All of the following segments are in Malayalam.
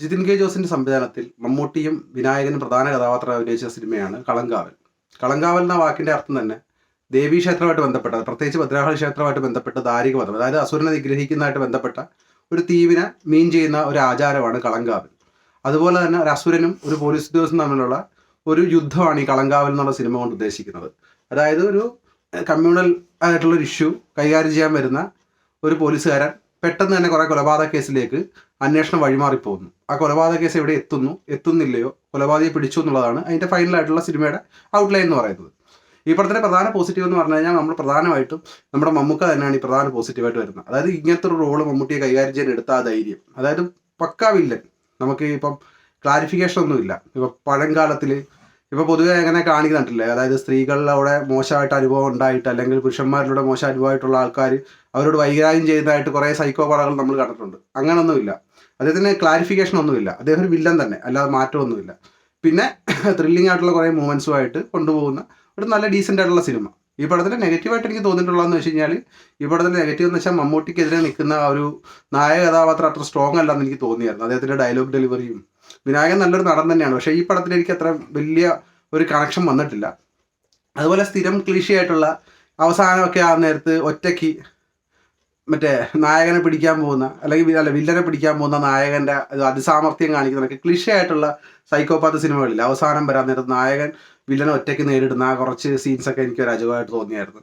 ജിതിൻ കെ ജോസിന്റെ സംവിധാനത്തിൽ മമ്മൂട്ടിയും വിനായകനും പ്രധാന കഥാപാത്രം അഭിനയിച്ച സിനിമയാണ് കളങ്കാവൽ. കളങ്കാവൽ എന്ന വാക്കിന്റെ അർത്ഥം തന്നെ ദേവീ ക്ഷേത്രമായിട്ട് ബന്ധപ്പെട്ട പ്രത്യേകിച്ച് ഭദ്രാഹളി ക്ഷേത്രമായിട്ട് ബന്ധപ്പെട്ട ദാരികവധം അതായത് അസുരനെ നിഗ്രഹിക്കുന്നതായിട്ട് ബന്ധപ്പെട്ട ഒരു തീവിനെ മീൻ ചെയ്യുന്ന ഒരു ആചാരമാണ് കളങ്കാവൽ. അതുപോലെ തന്നെ ഒരു അസുരനും ഒരു പോലീസ് ഉദ്യോഗസ്ഥനും തമ്മിലുള്ള ഒരു യുദ്ധമാണ് ഈ കളങ്കാവൽ എന്നുള്ള സിനിമ കൊണ്ട് ഉദ്ദേശിക്കുന്നത്. അതായത് ഒരു കമ്മ്യൂണൽ ആയിട്ടുള്ള ഒരു ഇഷ്യൂ കൈകാര്യം ചെയ്യാൻ വരുന്ന ഒരു പോലീസുകാരൻ പെട്ടെന്ന് തന്നെ കുറേ കൊലപാതക കേസിലേക്ക് അന്വേഷണം വഴിമാറിപ്പോകുന്നു. ആ കൊലപാതക കേസ് എവിടെ എത്തുന്നു എത്തുന്നില്ലയോ കൊലപാതകയെ പിടിച്ചു എന്നുള്ളതാണ് അതിന്റെ ഫൈനലായിട്ടുള്ള സിനിമയുടെ ഔട്ട്ലൈൻ എന്ന് പറയുന്നത്. ഈ പടത്തിന്റെ പ്രധാന പോസിറ്റീവ് എന്ന് പറഞ്ഞു കഴിഞ്ഞാൽ നമ്മൾ പ്രധാനമായിട്ടും നമ്മുടെ മമ്മൂക്ക തന്നെയാണ് ഈ പ്രധാന പോസിറ്റീവായിട്ട് വരുന്നത്. അതായത് ഇങ്ങനത്തെ ഒരു റോൾ മമ്മൂട്ടിയെ കൈകാര്യം ചെയ്യാൻ എടുത്ത ആ ധൈര്യം. അതായത് പക്കാവില്ല നമുക്ക് ഇപ്പം ക്ലാരിഫിക്കേഷൻ ഒന്നുമില്ല. ഇപ്പം പഴങ്കാലത്തിൽ ഇപ്പോൾ പൊതുവെ അങ്ങനെ കാണിക്കുന്നുണ്ടല്ലേ? അതായത് സ്ത്രീകളിലവിടെ മോശമായിട്ട് അനുഭവം ഉണ്ടായിട്ട് അല്ലെങ്കിൽ പുരുഷന്മാരിലൂടെ മോശം അനുഭവമായിട്ടുള്ള ആൾക്കാർ അവരോട് വൈകാര്യം ചെയ്യുന്നതായിട്ട് കുറേ സൈക്കോ പടകൾ നമ്മൾ കണ്ടിട്ടുണ്ട്. അങ്ങനൊന്നുമില്ല. അദ്ദേഹത്തിന് ക്ലാരിഫിക്കേഷൻ ഒന്നുമില്ല. അദ്ദേഹം ഒരു വില്ലൻ തന്നെ. അല്ലാതെ മാറ്റമൊന്നുമില്ല. പിന്നെ ത്രില്ലിംഗ് ആയിട്ടുള്ള കുറേ മൂവ്മെന്റ്സുമായിട്ട് കൊണ്ടുപോകുന്ന ഒരു നല്ല ഡീസന്റ് ആയിട്ടുള്ള സിനിമ ഈ പടത്തിന്റെ നെഗറ്റീവായിട്ട് എനിക്ക് തോന്നിയിട്ടുള്ളതെന്ന് വെച്ച് കഴിഞ്ഞാൽ ഈ പടത്തിന്റെ നെഗറ്റീവ് എന്ന് വെച്ചാൽ മമ്മൂട്ടിക്കെതിരെ നിൽക്കുന്ന ആ ഒരു നായക കഥാപാത്രം അത്ര സ്ട്രോങ് അല്ലെന്ന് എനിക്ക് തോന്നിയായിരുന്നു. അദ്ദേഹത്തിന്റെ ഡയലോഗ് ഡെലിവറിയും വിനായകൻ നല്ലൊരു നടൻ തന്നെയാണ്. പക്ഷേ ഈ പടത്തിൽ എനിക്ക് അത്ര വലിയ ഒരു കണക്ഷൻ വന്നിട്ടില്ല. അതുപോലെ സ്ഥിരം ക്ലീശയായിട്ടുള്ള അവസാനമൊക്കെ ആ നേരത്ത് ഒറ്റയ്ക്ക് മറ്റേ നായകനെ പിടിക്കാൻ പോകുന്ന അല്ലെങ്കിൽ അല്ല വില്ലനെ പിടിക്കാൻ പോകുന്ന നായകന്റെ അതിസാമർഥ്യം കാണിക്കുന്നതൊക്കെ ക്ലിഷേ ആയിട്ടുള്ള സൈക്കോപാത്ത് സിനിമകളിൽ അവസാനം വരാൻ നേരത്ത് നായകൻ വില്ലനെ ഒറ്റയ്ക്ക് നേരിടുന്ന ആ കുറച്ച് സീൻസൊക്കെ എനിക്ക് ഒരു അജവായിട്ട് തോന്നിയായിരുന്നു.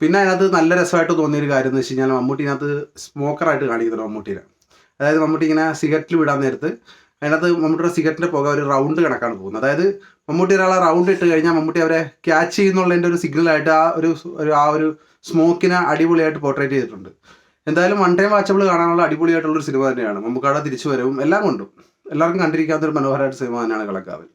പിന്നെ അതിനകത്ത് നല്ല രസമായിട്ട് തോന്നിയൊരു കാര്യം എന്ന് വെച്ച് കഴിഞ്ഞാൽ മമ്മൂട്ടിനകത്ത് സ്മോക്കറായിട്ട് കാണിക്കുന്നുണ്ട് മമ്മൂട്ടിനെ. അതായത് മമ്മൂട്ടി ഇങ്ങനെ സിഗരറ്റിൽ വിടാൻ നേരത്ത് അതിനകത്ത് മമ്മൂട്ടിയുടെ സിഗരറ്റിന്റെ പുക ഒരു റൗണ്ട് കണക്കാണ് പോകുന്നത്. അതായത് മമ്മൂട്ടി ഒരാളെ റൗണ്ട് ഇട്ട് കഴിഞ്ഞാൽ മമ്മൂട്ടി അവരെ ക്യാച്ച് ചെയ്യുന്നുള്ളതിന്റെ ഒരു സിഗ്നലായിട്ട് ആ ഒരു ആ ഒരു സ്മോക്കിനെ അടിപൊളിയായിട്ട് പോർട്രേറ്റ് ചെയ്തിട്ടുണ്ട്. എന്തായാലും വൺ ടൈം വാച്ചബിൾ കാണാനുള്ള അടിപൊളിയായിട്ടുള്ള ഒരു സിനിമ തന്നെയാണ്. മമ്മൂക്കാടെ തിരിച്ചു വരവും എല്ലാം കൊണ്ടും. എല്ലാവർക്കും കണ്ടിരിക്കാവുന്ന ഒരു മനോഹരമായിട്ട് സിനിമ തന്നെയാണ് കളക്കാവൽ.